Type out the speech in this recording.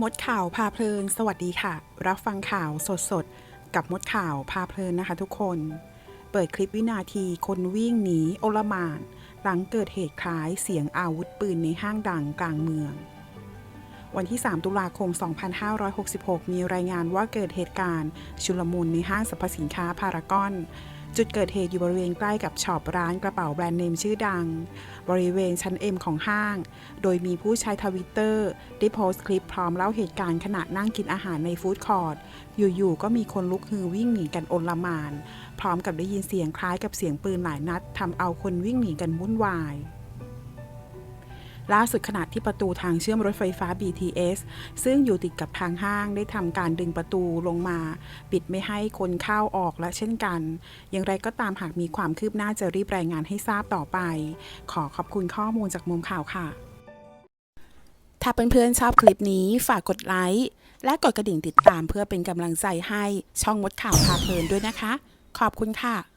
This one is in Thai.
มดข่าวพาเพลิน สวัสดีค่ะ รับฟังข่าวสดสดกับมดข่าวพาเพลินนะคะทุกคน เปิดคลิปวินาทีคนวิ่งหนีโอลมาน หลังเกิดเหตุคล้ายเสียงอาวุธปืนในห้างดังกลางเมือง วันที่ 3 ตุลาคม 2566 มีรายงานว่าเกิดเหตุการณ์ ชุลมุนในห้างสรรพสินค้าพารากอน จุดเกิดเหตุอยู่บริเวณใกล้กับช็อปร้านกระเป๋าแบรนด์เนมชื่อดัง บริเวณชั้น M ของห้าง โดยมีผู้ใช้ทวิตเตอร์ได้โพสต์คลิปพร้อมเล่าเหตุการณ์ขณะนั่งกินอาหารในฟู้ดคอร์ทอยู่ๆก็มีคนลุกฮือวิ่งหนีกันโอลหมาน พร้อมกับได้ยินเสียงคล้ายกับเสียงปืนหลายนัดทำเอาคนวิ่งหนีกันวุ่นวาย ล่าสุดขณะที่ประตูทางเชื่อมรถไฟฟ้า BTS ซึ่งอยู่ติดกับทางห้างได้ทำการดึงประตูลงมา ปิดไม่ให้คนเข้าออกและเช่นกัน อย่างไรก็ตามหากมีความคืบหน้าจะรีบรายงานให้ทราบต่อไป ขอขอบคุณข้อมูลจากมุมข่าวค่ะ ถ้าเพื่อนๆชอบคลิปนี้ฝากกดไลค์และกดกระดิ่งติดตามเพื่อเป็นกำลังใจให้ช่องมดข่าวพาเพลินด้วยนะคะ ขอบคุณค่ะ